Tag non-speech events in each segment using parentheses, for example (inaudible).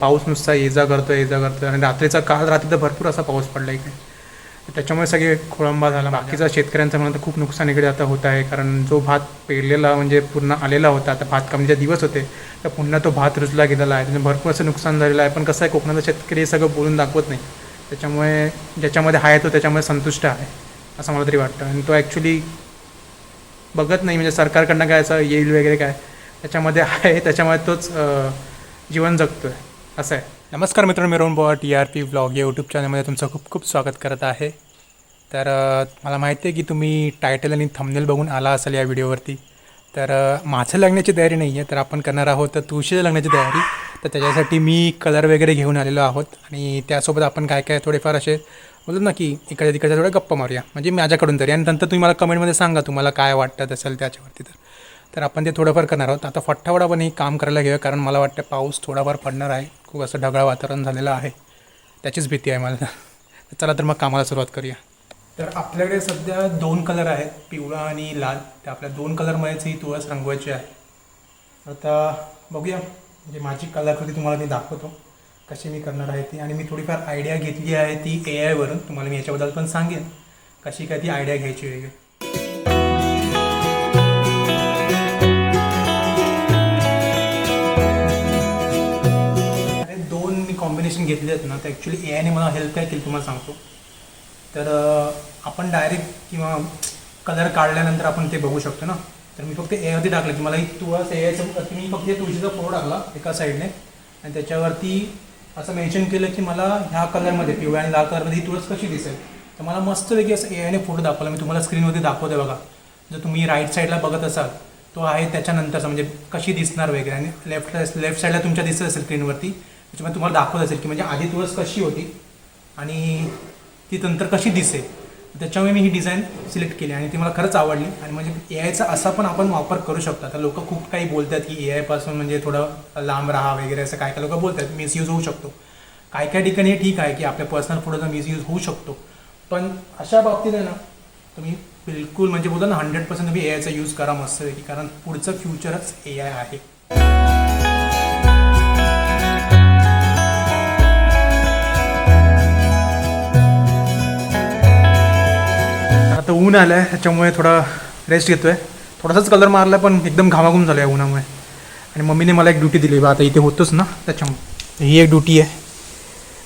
पाऊस नुसता ये जा करतो ये जा करतो आणि रात्रीचा काल रात्री तर भरपूर असा पाऊस पडला इकडे. त्याच्यामुळे सगळे खोळंबा झाला. बाकीचा शेतकऱ्यांचं म्हणा तर खूप नुकसान इकडे आता होत आहे कारण जो भात पेरलेला म्हणजे पूर्ण आलेला होता आता भात कापणीचे दिवस होते तर पुन्हा तो भात रुजला गेलेला आहे. त्याने भरपूर असं नुकसान झालेलं आहे. पण कसं आहे कोकणाचा शेतकरी हे सगळं बोलून दाखवत नाही. त्याच्यामुळे ज्याच्यामध्ये आहे तो त्याच्यामुळे संतुष्ट आहे असं मला तरी वाटतं. आणि तो ॲक्च्युली बघत नाही म्हणजे सरकारकडनं काय असं येईल वगैरे काय. त्याच्यामध्ये आहे त्याच्यामुळे तोच जीवन जगतो आहे असं आहे. नमस्कार मित्रांनो मिरवून बॉ टी आर पी ब्लॉग या यूट्यूब चॅनलमध्ये तुमचं खूप खूप स्वागत करत आहे. तर मला माहिती आहे की तुम्ही टायटल आणि थंबनेल बघून आला असाल या व्हिडिओवरती. तर माझं लग्नाची तयारी नाही आहे तर आपण करणार आहोत तर तुळशीच्या लग्नाची तयारी. तर त्याच्यासाठी मी कलर वगैरे घेऊन आलेलो आहोत आणि त्यासोबत आपण काय काय थोडेफार असे बोलतो ना की इकडे तिकडे थोडं गप्पा मारूया. म्हणजे माझ्याकडून तरी. आणि नंतर तुम्ही मला कमेंटमध्ये सांगा तुम्हाला काय वाटत असेल त्याच्यावरती तर. तर आपण ते थोडंफार करणार आहोत. आता फट्टावडा पण हे काम करायला घेऊया कारण मला वाटतं पाऊस थोडाफार पडणार आहे. खूप असं ढगाळ वातावरण झालेलं आहे. त्याचीच भीती आहे मला. चला तर मग कामाला सुरुवात करूया. तर आपल्याकडे सध्या दोन कलर आहेत पिवळा आणि लाल. त्या आपल्या दोन कलरमध्येच ही तुळस रंगवायची आहे. आता बघूया. म्हणजे माझी कलाकृती तुम्हाला मी दाखवतो. कशी मी करणार आहे ती. आणि मी थोडीफार आयडिया घेतली आहे ती ए आयवरून तुम्हाला मी याच्याबद्दल पण सांगेन. कशी काय ती आयडिया घ्यायची आहे. कॉम्बिनेशन घेतले आहेत ना ते ॲक्च्युली ए आयने मला हेल्प काय केली तुम्हाला सांगतो. तर आपण डायरेक्ट किंवा कलर काढल्यानंतर आपण ते बघू शकतो ना. तर मी फक्त एवरती टाकलं की मला एक तुळस ए आयचं मी फक्त तुळशीचा फोटो टाकला एका साईडने आणि त्याच्यावरती असं मेन्शन केलं की मला ह्या कलरमध्ये पिवळ्या आणि लाल कलरमध्ये ही तुळस कशी दिसेल. तर मला मस्तपैकी असं ए आयने फोटो दाखवला. मी तुम्हाला स्क्रीनवरती दाखवते बघा. जर तुम्ही राईट साईडला बघत असाल तो आहे त्याच्यानंतरचा म्हणजे कशी दिसणार वगैरे. आणि लेफ्ट लेफ्ट साईडला तुमच्या दिसत असेल स्क्रीनवरती त्याच्यामुळे तुम्हाला दाखवत असेल की म्हणजे आधी तुळस कशी होती आणि ती नंतर कशी दिसेल. त्याच्यामुळे मी ही डिझाईन सिलेक्ट केली आणि ती मला खरंच आवडली. आणि म्हणजे ए आयचा असा पण आपण वापर करू शकतो. आता लोक खूप काही बोलतात की ए आयपासून म्हणजे थोडं लांब राहा वगैरे असं काय काय लोक बोलतात. मिसयूज होऊ शकतो. काय काय ठिकाणी हे ठीक आहे की आपल्या पर्सनल फोटोचा मिसयूज होऊ शकतो. पण अशा बाबतीत आहे ना तुम्ही बिलकुल म्हणजे बोलता ना हंड्रेड पर्सेंट तुम्ही ए आयचा यूज करा मस्त की कारण पुढचं फ्युचरच ए आय आहे. ऊन आलं आहे त्याच्यामुळे थोडा रेस्ट घेतो आहे थोडासाच कलर मारला पण एकदम घामाघूम झालं आहे उन्हामुळे. आणि मम्मीने मला एक ड्युटी दिली बा आता इथे होतोच ना त्याच्यामुळे. ही एक ड्युटी आहे.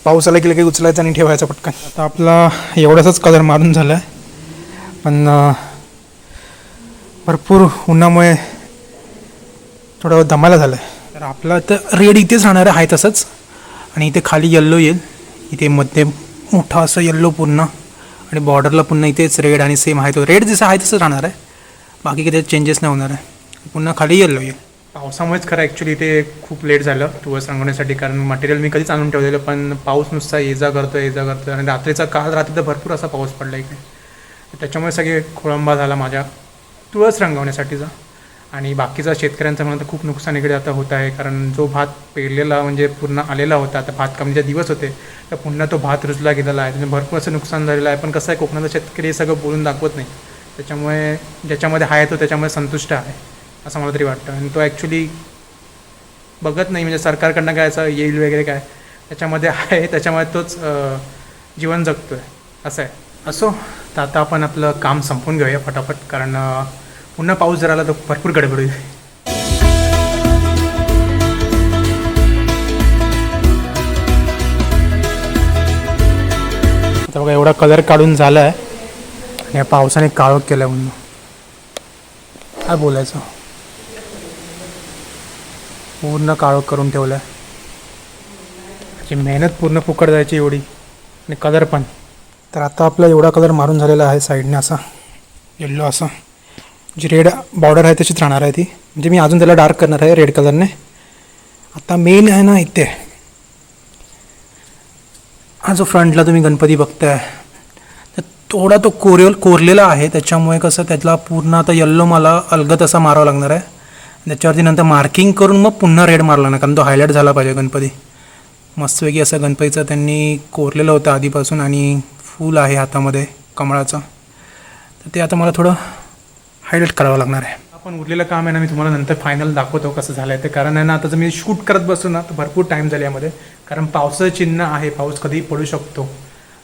पाऊस आला की लगेच उचलायचं आणि ठेवायचा पटकन. आता आपला एवढासाच कलर मारून झाला आहे पण भरपूर उन्हामुळे थोडं दमायला झालं आहे तर आपला तर रेड इथेच राहणार आहे तसंच. आणि इथे खाली येल्लो येईल. इथे मध्ये मोठा असं येल्लो पूर्ण. आणि बॉर्डरला पुन्हा इथेच रेड आणि सेम आहे तो. रेड जसं आहे तसंच राहणार आहे. बाकी काही चेंजेस नाही होणार आहे. पुन्हा खाली येल्लो येईल पावसामुळेच खरं ॲक्च्युली ते खूप लेट झालं. तुळस रंगवण्यासाठी कारण मटेरियल मी कधीच आणून ठेवलेलं पण पाऊस नुसता ये जा करतो ये जा करतो आणि रात्रीचा काल रात्री तर भरपूर असा पाऊस पडला इकडे. त्याच्यामुळे सगळे खोळंबा झाला माझ्या. तुळस रंगवण्यासाठीचा. आणि बाकीचा शेतकऱ्यांचं म्हणून तर खूप नुकसान इकडे आता होत आहे कारण जो भात पेरलेला म्हणजे पूर्ण आलेला होता आता भात कमीचे दिवस होते तर पुन्हा तो भात रुजला गेलेला आहे त्याने भरपूर असं नुकसान झालेलं आहे पण कसं आहे कोकणाचा शेतकरी हे सगळं बोलून दाखवत नाही. त्याच्यामुळे ज्याच्यामध्ये आहे तो त्याच्यामुळे संतुष्ट आहे असं मला तरी वाटतं. आणि तो ॲक्च्युली बघत नाही म्हणजे सरकारकडनं काय असं येईल वगैरे काय त्याच्यामध्ये आहे त्याच्यामुळे तोच जीवन जगतो आहे असं आहे. असो तर आता आपण आपलं काम संपवून घेऊया फटाफट कारण पुन्हा पाऊस जर आला तर भरपूर गडबड होईल. आता बघा एवढा कलर काढून झाला आहे आणि या पावसाने काळोख केलं म्हणून. काय बोलायचं? पूर्ण काळोख करून ठेवलं आहे त्याची मेहनत पूर्ण फुकट जायची एवढी. आणि कलर पण. तर आता आपला एवढा कलर मारून झालेला आहे साईडने असा. येल्लो असा. जी रेड बॉर्डर आहे तशीच राहणार आहे ती. म्हणजे मी अजून त्याला डार्क करणार आहे रेड कलरने. आता मेन आहे ना इथे. हा जो फ्रंटला तुम्ही गणपती बघताय तर थोडा तो कोरेल कोरलेला आहे. त्याच्यामुळे कसं त्यातला पूर्ण आता यल्लो मला अलगत असा मारावा लागणार आहे. त्याच्यावरती नंतर मार्किंग करून मग पुन्हा रेड मारला ना कारण तो हायलाईट झाला पाहिजे गणपती. मस्तपैकी असं गणपतीचं त्यांनी कोरलेलं होतं आधीपासून आणि फूल आहे हातामध्ये कमळाचं. तर ते आता मला थोडं हायलाईट करावं लागणार आहे. आपण उरलेलं काम आहे ना मी तुम्हाला नंतर फायनल दाखवतो कसं झालं आहे ते. कारण आहे ना आता जर मी शूट करत बसू ना तर भरपूर टाईम झाला यामध्ये. कारण पावसाचं चिन्ह आहे पाऊस कधीही पडू शकतो.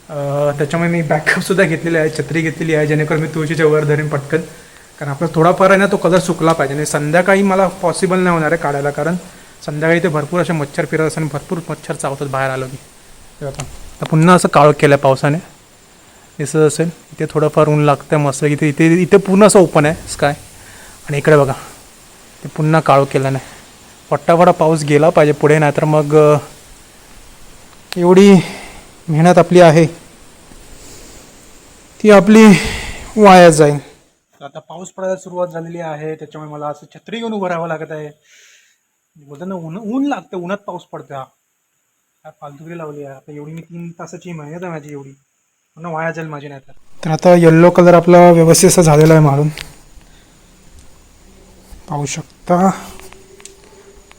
त्याच्यामुळे मी बॅकअपसुद्धा (laughs) घेतलेली आहे छत्री घेतलेली आहे जेणेकरून मी तुळशीच्या वर धरून पटकन. कारण आपला थोडाफार आहे ना तो कलर सुकला पाहिजे. आणि संध्याकाळी मला पॉसिबल नाही होणार आहे काढायला कारण संध्याकाळी ते भरपूर असे मच्छर फिरत असं भरपूर मच्छर चावतात बाहेर आलो की. तर आता पुन्हा असं काळ केलं आहे पावसाने. दिसत असेल. इथे थोडंफार ऊन लागतं मस्त इथे इथे इथे पूर्ण असं ओपन आहे स्काय आणि इकडे बघा ते पुन्हा काळो केला नाही. पट्टाफटा पाऊस गेला पाहिजे पुढे नाहीतर मग एवढी मेहनत आपली आहे. ती आपली वाया जाईल. आता पाऊस पडायला सुरुवात झालेली आहे. त्याच्यामुळे मला असं छत्री घेऊन उभं राहावं लागत आहे. बोलतात ना ऊन ऊन लागतं उन्हात पाऊस पडतो हा फालतुगरी लावली आहे. आता एवढी मी तीन तासाची मेहनत आहे माझी एवढी. पुन्हा वाया जाईल माझी नाही तर आता येल्लो कलर आपला व्यवस्थित असा झालेला आहे मारून. पाहू शकता.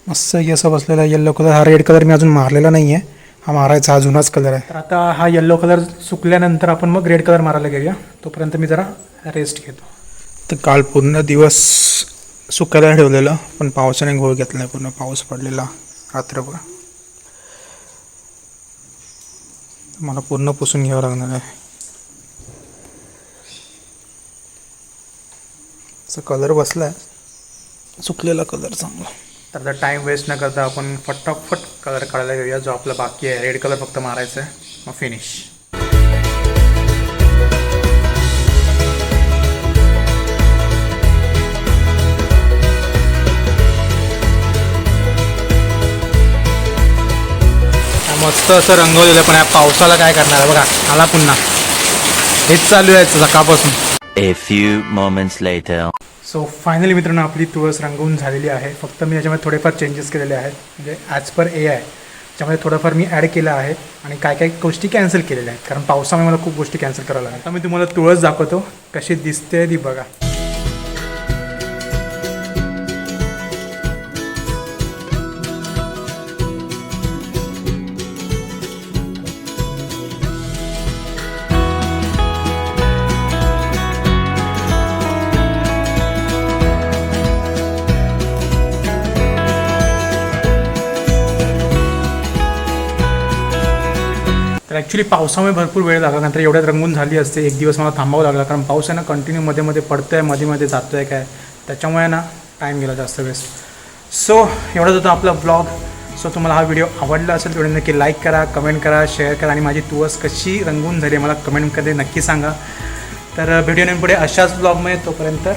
मस्त असं बसलेला आहे येल्लो कलर हा रेड कलर मी अजून मारलेला नाही आहे हा मारायचा हा जुनाच कलर आहे. तर आता हा येल्लो कलर सुकल्यानंतर आपण मग रेड कलर मारायला घेऊया तोपर्यंत मी जरा रेस्ट घेतो. तर काल पूर्ण दिवस सुकायला ठेवलेलं पण पावसाने घोळ घेतला पूर्ण. पाऊस पडलेला रात्रभर. मला पूर्ण पुसून घ्यावं लागणार आहे. असं कलर बसला आहे सुकलेला कलर चांगला. तर आता टाईम वेस्ट न करता आपण फटाफट कलर काढायला घेऊया जो आपला बाकी आहे. रेड कलर फक्त मारायचा आहे मग फिनिश मस्त असं रंगवलेलं पण या पावसाला काय करणार आहे बघा. आला पुन्हा. हेच चालू आहे सकाळपासून. A few moments later. So finally मित्रांनो आपली तुळस रंगवून झालेली आहे. फक्त मी याच्यामध्ये थोडेफार चेंजेस केलेले आहेत. म्हणजे ॲज पर ए आहे त्याच्यामध्ये थोडंफार मी ॲड केलं आहे. आणि काय काय गोष्टी कॅन्सल केलेल्या आहेत. कारण पावसामुळे मला खूप गोष्टी कॅन्सल कराव्या लागतात मी तुम्हाला तुळस दाखवतो. कशी दिसते ती बघा. ॲक्च्युली पावसामुळे भरपूर वेळ लागला नंतर एवढ्यात रंगून झाली असते. एक दिवस मला थांबावं लागला कारण पाऊस आहे ना कंटिन्यू मध्ये मध्ये पडतो आहे मध्ये मध्ये जातो आहे काय. त्याच्यामुळे ना टाईम गेला जास्त वेळेस. सो एवढाच होता आपला ब्लॉग सो तुम्हाला हा व्हिडिओ आवडला असेल तेवढे नक्की लाईक करा कमेंट करा शेअर करा आणि माझी तुवस कशी रंगून झाली आहे मला कमेंटमध्ये नक्की सांगा. तर व्हिडिओने पुढे अशाच ब्लॉगमध्ये तोपर्यंत